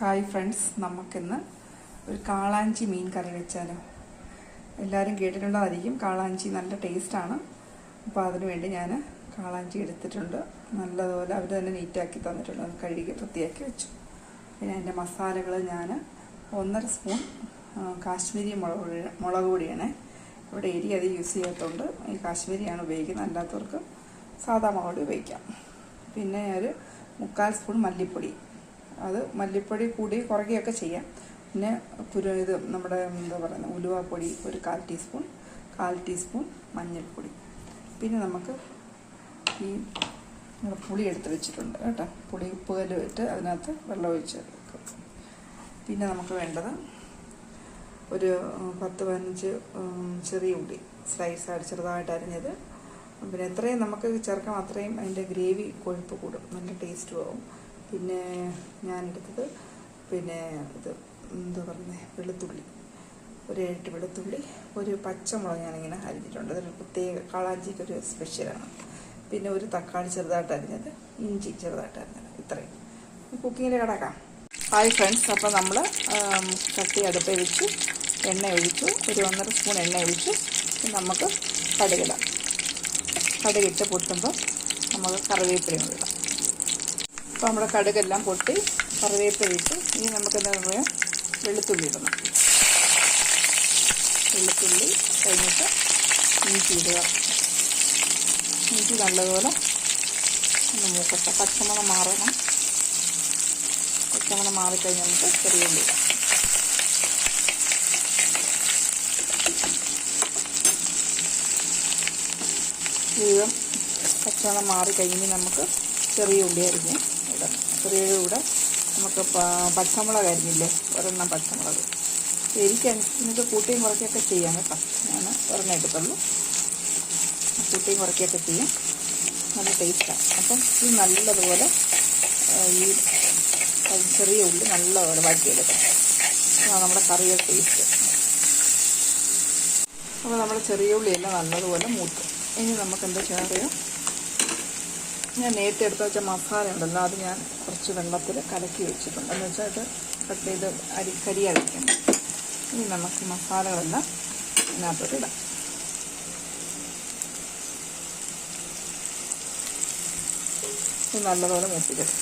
Hi friends നമുക്കിന്ന് ഒരു കാളാഞ്ചി മീൻ കറി വെച്ചാലോ? എല്ലാവരും കേട്ടിട്ടുള്ളതായിരിക്കും. കാളാഞ്ചി നല്ല ടേസ്റ്റാണ് അപ്പോൾ അതിനു വേണ്ടി ഞാൻ കാളാഞ്ചി എടുത്തിട്ടുണ്ട്. നല്ലതുപോലെ അവർ തന്നെ നീറ്റാക്കി തന്നിട്ടുണ്ട്. കഴുകി വൃത്തിയാക്കി വെച്ചു. പിന്നെ അതിന്റെ മസാലകൾ ഞാൻ ഒന്നര സ്പൂൺ കാശ്മീരി മുളക് മുളക് പൊടിയാണ്. ഇവിടെ എരി അത് യൂസ് ചെയ്യാത്തതുകൊണ്ട് ഈ കാശ്മീരിയാണ് ഉപയോഗിക്കുന്നത്. അല്ലാത്തവർക്ക് സാധാ മുളക് പൊടി ഉപയോഗിക്കാം. പിന്നെ ഒരു മുക്കാൽ സ്പൂൺ മല്ലിപ്പൊടി. അത് മല്ലിപ്പൊടി കൂടി കുറയ്ക്കുകയൊക്കെ ചെയ്യാം. പിന്നെ കുരു ഇത് നമ്മുടെ എന്താ പറയുന്നത് ഉലുവാപ്പൊടി ഒരു കാൽ ടീസ്പൂൺ കാൽ ടീസ്പൂൺ മഞ്ഞൾപ്പൊടി. പിന്നെ നമുക്ക് ഈ പുളി എടുത്ത് വെച്ചിട്ടുണ്ട് കേട്ടോ. പുളി ഉപ്പ് കല്ല് ഇട്ട് അതിനകത്ത് വെള്ളം ഒഴിച്ച് പിന്നെ നമുക്ക് വേണ്ടത് ഒരു പത്ത് പതിനഞ്ച് ചെറിയ ഉള്ളി സ്ലൈസ് ആയിട്ട് ചെറുതായിട്ട് അരിഞ്ഞത്. പിന്നെ എത്രയും നമുക്ക് ചേർക്കാം അത്രയും അതിന്റെ ഗ്രേവി കൊഴുപ്പ് കൂടും. നല്ല ടേസ്റ്റും ആവും. പിന്നെ ഞാനെടുത്തത് പിന്നെ ഇത് എന്താ പറയുന്നത് വെളുത്തുള്ളി. ഒരു എട്ട് വെളുത്തുള്ളി ഒരു പച്ചമുളക് ഞാനിങ്ങനെ അരിഞ്ഞിട്ടുണ്ട്. അതൊരു പ്രത്യേക കാളാഞ്ചിക്ക് ഒരു സ്പെഷ്യലാണ് പിന്നെ ഒരു തക്കാളി ചെറുതായിട്ട് അരിഞ്ഞത് ഇഞ്ചി ചെറുതായിട്ട് അരിഞ്ഞത്. ഇത്രയും. കുക്കിങ്ങിൽ കിടക്കാം. ഹായ് ഫ്രണ്ട്സ് അപ്പോൾ നമ്മൾ കട്ടി അടുപ്പേ വെച്ച് എണ്ണ ഒഴിച്ചു. ഒരു ഒന്നര സ്പൂൺ എണ്ണ ഒഴിച്ചു. നമുക്ക് കടുകിടാം. കടുകിട്ട് പൊട്ടുമ്പോൾ നമുക്ക് കറിവേപ്പിലയും ഇടാം. അപ്പോൾ നമ്മുടെ കടുകെല്ലാം പൊട്ടി കറിവേപ്പില ഇട്ടു ഇനി നമുക്ക് എന്താ പറയുക വെളുത്തുള്ളി ഇടണം. വെളുത്തുള്ളി കഴിഞ്ഞിട്ട് ഇഞ്ചി ഇടുക. ഇഞ്ചി നല്ലതുപോലെ ഒന്ന് മൂക്കട്ടെ. പച്ചമണം മാറണം. പച്ചമണം മാറിക്കഴിഞ്ഞ് നമുക്ക് ചെറിയ ഉള്ളി ഇടാം. ജീവിതം പച്ചമണം മാറിക്കഴിഞ്ഞ് നമുക്ക് ചെറിയ ഉള്ളി അരിഞ്ഞ് ചെറിയ കൂടെ നമുക്ക് പച്ചമുളക് അരിഞ്ഞില്ലേ? ഒരെണ്ണം പച്ചമുളക്. എനിക്ക് എരിക്കനുസരിച്ച് കൂട്ടിയും കുറയ്ക്കുകയൊക്കെ ചെയ്യാം കേട്ടോ. ഞാൻ ഒരെണ്ണം എടുത്തുള്ളൂ. കൂട്ടിയും കുറയ്ക്കുകയൊക്കെ ചെയ്യും. നല്ല ടേസ്റ്റാണ് അപ്പം ഇത് നല്ലതുപോലെ ഈ ചെറിയ ഉള്ളി നല്ലതുപോലെ വഴറ്റിയെടുക്കണം അതാണ് നമ്മുടെ കറിയുടെ ടേസ്റ്റ് അപ്പോൾ നമ്മുടെ ചെറിയ ഉള്ളിയെല്ലാം നല്ലതുപോലെ മൂത്തും. ഇനി നമുക്ക് എന്താ ചെയ്യാറിയാം ഞാൻ നേരത്തെ എടുത്ത് വെച്ച മസാല ഉണ്ടല്ലോ അത് ഞാൻ കുറച്ച് വെള്ളത്തിൽ കലക്കി വെച്ചിട്ടുണ്ട്. എന്ന് വെച്ചാൽ ഇത് കട്ട് ചെയ്ത് അരി കരിയാ വയ്ക്കണം ഇനി നമുക്ക് മസാലകളെല്ലാം ഇതിനകത്തോട്ട് ഇടാം. ഇത് നല്ലപോലെ മൂപ്പിക്കണം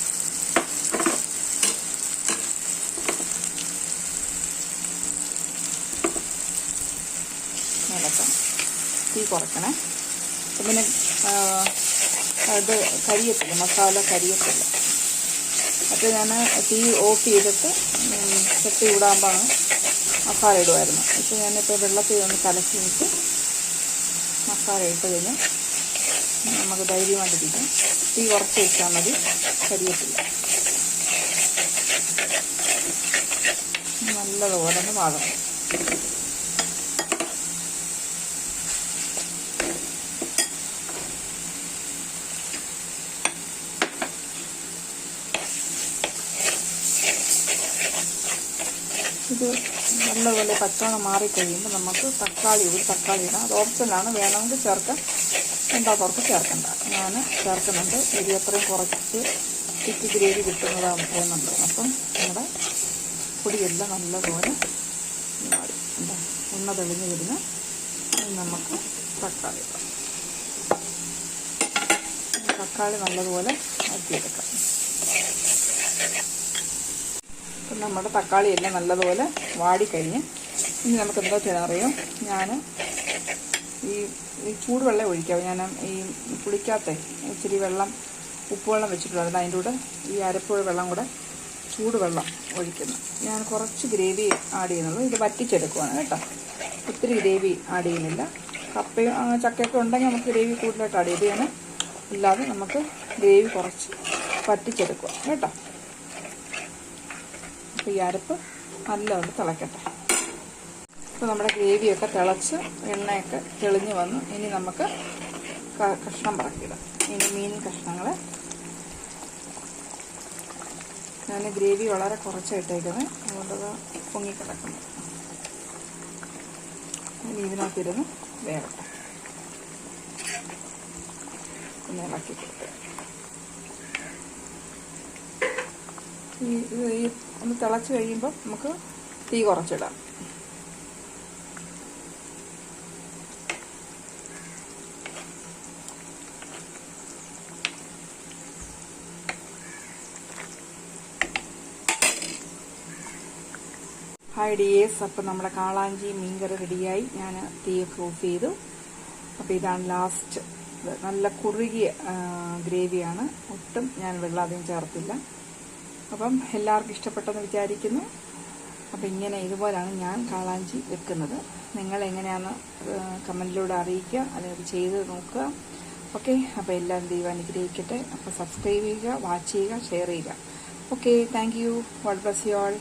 ഇളക്കണം തീ കുറയ്ക്കണേ. അപ്പം പിന്നെ അത് കരിയത്തില്ല മസാല കരിയത്തില്ല. അപ്പോൾ ഞാൻ തീ ഓഫ് ചെയ്തിട്ട് ചട്ടി ഇടാമ്പാണ് മസാല ഇടുമായിരുന്നു ഇപ്പോൾ ഞാനിപ്പോൾ വെള്ളത്തിൽ ഒന്ന് കലക്കി വെച്ച് മസാല ഇട്ട് കഴിഞ്ഞ് നമുക്ക് ധൈര്യമായിട്ടിരിക്കും തീ കുറച്ച് വെച്ചാൽ മതി കരിയത്തില്ല. നല്ലതുപോലെ ഒന്ന് വാഴണം ഇത് നല്ലപോലെ പച്ചവണം മാറിക്കഴിയുമ്പോൾ നമുക്ക് തക്കാളി ഒരു തക്കാളി ഇടാം. അത് ഓപ്ഷനാണ് വേണമെങ്കിൽ ചേർക്കാം. ഉണ്ടാത്തവർക്ക് ചേർക്കണ്ട. ഞാൻ ചേർക്കുന്നുണ്ട്. എരി അത്രയും കുറച്ച് തിക്ക് ഗ്രേവി കിട്ടുന്നതാണ് പോകുന്നുണ്ട് അപ്പം നമ്മുടെ പൊടിയെല്ലാം നല്ലപോലെ മാറി. എന്താ? ഉണ്ണ തെളിഞ്ഞ് വരുന്ന നമുക്ക് തക്കാളി ഇടാം. തക്കാളി നല്ലതുപോലെ മാറ്റിയെടുക്കാം അപ്പം നമ്മുടെ തക്കാളി എല്ലാം നല്ലതുപോലെ വാടിക്കഴിഞ്ഞ് ഇനി നമുക്ക് എന്താ ചെയ്യാൻ അറിയാം? ഞാൻ ഈ ചൂടുവെള്ളം ഒഴിക്കാം. ഞാൻ ഈ പുളിക്കാത്ത ഇച്ചിരി വെള്ളം ഉപ്പുവെള്ളം വെച്ചിട്ടുണ്ടായിരുന്നു. അതിന്റെ കൂടെ ഈ അരപ്പുഴ വെള്ളം കൂടെ ചൂടുവെള്ളം ഒഴിക്കുന്നു. ഞാൻ കുറച്ച് ഗ്രേവി ആഡ് ചെയ്യുന്നുള്ളൂ. ഇത് വറ്റിച്ചെടുക്കുവാണ് കേട്ടോ. ഒത്തിരി ഗ്രേവി ആഡ് ചെയ്യുന്നില്ല. കപ്പയും ചക്കയൊക്കെ ഉണ്ടെങ്കിൽ നമുക്ക് ഗ്രേവി കൂടുതലായിട്ട് ആഡ് ചെയ്ത് ഞാൻ ഇല്ലാതെ നമുക്ക് ഗ്രേവി കുറച്ച് വറ്റിച്ചെടുക്കുക കേട്ടോ. അപ്പോൾ ഈ അരപ്പ് നല്ലതുകൊണ്ട് തിളയ്ക്കട്ടെ ഇപ്പോൾ നമ്മുടെ ഗ്രേവിയൊക്കെ തിളച്ച് എണ്ണയൊക്കെ തെളിഞ്ഞ് വന്നു. ഇനി നമുക്ക് കഷ്ണം പറക്കിയിടാം ഇനി മീൻ കഷ്ണങ്ങൾ ഞാൻ ഗ്രേവി വളരെ കുറച്ചായിട്ടേക്കുന്നത് അതുകൊണ്ട് അത് പൊങ്ങിക്കിടക്കുന്നു ഇനി ഇതിനകത്തിരുന്ന് വേറെ ഇളക്കി കൊടുക്കുക ഈ ഒന്ന് തിളച്ച് കഴിയുമ്പോൾ നമുക്ക് തീ കുറച്ചിടാം. ഹായ് ഡിയേഴ്സ് അപ്പം നമ്മുടെ കാളാഞ്ചി മീൻകറി റെഡിയായി. ഞാൻ തീയൊക്കെ ഓഫ് ചെയ്തു. അപ്പോൾ ഇതാണ് ലാസ്റ്റ് നല്ല കുറുകിയ ഗ്രേവിയാണ് ഒട്ടും ഞാൻ വെള്ളം അധികം ചേർത്തില്ല. അപ്പം എല്ലാവർക്കും ഇഷ്ടപ്പെട്ടെന്ന് വിചാരിക്കുന്നു. അപ്പം ഇങ്ങനെ ഇതുപോലാണ് ഞാൻ കാളാഞ്ചി വെക്കുന്നത്. നിങ്ങൾ എങ്ങനെയാണെന്ന് കമന്റിലൂടെ അറിയിക്കുക അല്ലെങ്കിൽ ചെയ്ത് നോക്കുക. ഓക്കെ അപ്പോൾ എല്ലാം ദൈവം അനുഗ്രഹിക്കട്ടെ. അപ്പോൾ സബ്സ്ക്രൈബ് ചെയ്യുക വാച്ച് ചെയ്യുക ഷെയർ ചെയ്യുക. Okay thank you. God bless you all.